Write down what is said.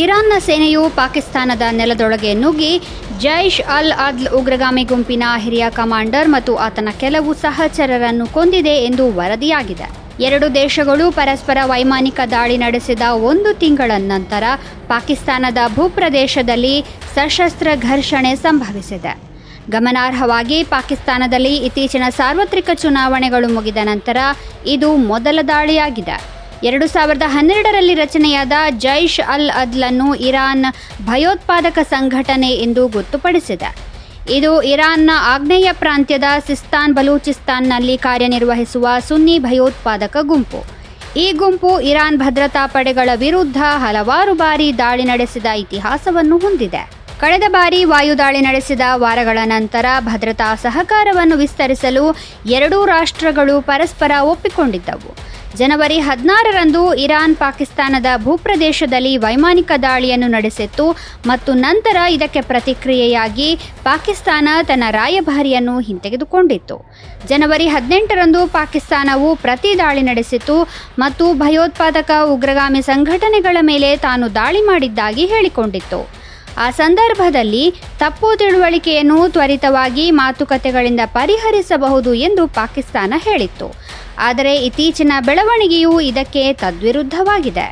ಇರಾನ್ನ ಸೇನೆಯು ಪಾಕಿಸ್ತಾನದ ನೆಲದೊಳಗೆ ನುಗ್ಗಿ ಜೈಷ್ ಅಲ್ ಅದ್ಲ್ ಉಗ್ರಗಾಮಿ ಗುಂಪಿನ ಹಿರಿಯ ಕಮಾಂಡರ್ ಮತ್ತು ಆತನ ಕೆಲವು ಸಹಚರರನ್ನು ಕೊಂದಿದೆ ಎಂದು ವರದಿಯಾಗಿದೆ. ಎರಡು ದೇಶಗಳು ಪರಸ್ಪರ ವೈಮಾನಿಕ ದಾಳಿ ನಡೆಸಿದ ಒಂದು ತಿಂಗಳ ನಂತರ ಪಾಕಿಸ್ತಾನದ ಭೂಪ್ರದೇಶದಲ್ಲಿ ಸಶಸ್ತ್ರ ಘರ್ಷಣೆ ಸಂಭವಿಸಿದೆ. ಗಮನಾರ್ಹವಾಗಿ ಪಾಕಿಸ್ತಾನದಲ್ಲಿ ಇತ್ತೀಚಿನ ಸಾರ್ವತ್ರಿಕ ಚುನಾವಣೆಗಳು ಮುಗಿದ ನಂತರ ಇದು ಮೊದಲ ದಾಳಿಯಾಗಿದೆ. ಎರಡು ಸಾವಿರದ ಹನ್ನೆರಡರಲ್ಲಿ ರಚನೆಯಾದ ಜೈಷ್ ಅಲ್ ಅದ್ಲನ್ನು ಇರಾನ್ ಭಯೋತ್ಪಾದಕ ಸಂಘಟನೆ ಎಂದು ಗೊತ್ತುಪಡಿಸಿದೆ. ಇದು ಇರಾನ್ನ ಆಗ್ನೇಯ ಪ್ರಾಂತ್ಯದ ಸಿಸ್ತಾನ್ ಬಲೂಚಿಸ್ತಾನ್ನಲ್ಲಿ ಕಾರ್ಯನಿರ್ವಹಿಸುವ ಸುನ್ನಿ ಭಯೋತ್ಪಾದಕ ಗುಂಪು. ಈ ಗುಂಪು ಇರಾನ್ ಭದ್ರತಾ ಪಡೆಗಳ ವಿರುದ್ಧ ಹಲವಾರು ಬಾರಿ ದಾಳಿ ನಡೆಸಿದ ಇತಿಹಾಸವನ್ನು ಹೊಂದಿದೆ. ಕಳೆದ ಬಾರಿ ವಾಯುದಾಳಿ ನಡೆಸಿದ ವಾರಗಳ ನಂತರ ಭದ್ರತಾ ಸಹಕಾರವನ್ನು ವಿಸ್ತರಿಸಲು ಎರಡೂ ರಾಷ್ಟ್ರಗಳು ಪರಸ್ಪರ ಒಪ್ಪಿಕೊಂಡಿದ್ದವು. ಜನವರಿ ಹದಿನಾರರಂದು ಇರಾನ್ ಪಾಕಿಸ್ತಾನದ ಭೂಪ್ರದೇಶದಲ್ಲಿ ವೈಮಾನಿಕ ದಾಳಿಯನ್ನು ನಡೆಸಿತ್ತು ಮತ್ತು ನಂತರ ಇದಕ್ಕೆ ಪ್ರತಿಕ್ರಿಯೆಯಾಗಿ ಪಾಕಿಸ್ತಾನ ತನ್ನ ರಾಯಭಾರಿಯನ್ನು ಹಿಂತೆಗೆದುಕೊಂಡಿತ್ತು. ಜನವರಿ ಹದಿನೆಂಟರಂದು ಪಾಕಿಸ್ತಾನವು ಪ್ರತಿ ದಾಳಿ ನಡೆಸಿತು ಮತ್ತು ಭಯೋತ್ಪಾದಕ ಉಗ್ರಗಾಮಿ ಸಂಘಟನೆಗಳ ಮೇಲೆ ತಾನು ದಾಳಿ ಮಾಡಿದ್ದಾಗಿ ಹೇಳಿಕೊಂಡಿತ್ತು. ಆ ಸಂದರ್ಭದಲ್ಲಿ ತಪ್ಪು ತಿಳುವಳಿಕೆಯನ್ನು ತ್ವರಿತವಾಗಿ ಮಾತುಕತೆಗಳಿಂದ ಪರಿಹರಿಸಬಹುದು ಎಂದು ಪಾಕಿಸ್ತಾನ ಹೇಳಿತ್ತು. ಆದರೆ ಇತ್ತೀಚಿನ ಬೆಳವಣಿಗೆಯು ಇದಕ್ಕೆ ತದ್ವಿರುದ್ಧವಾಗಿದೆ.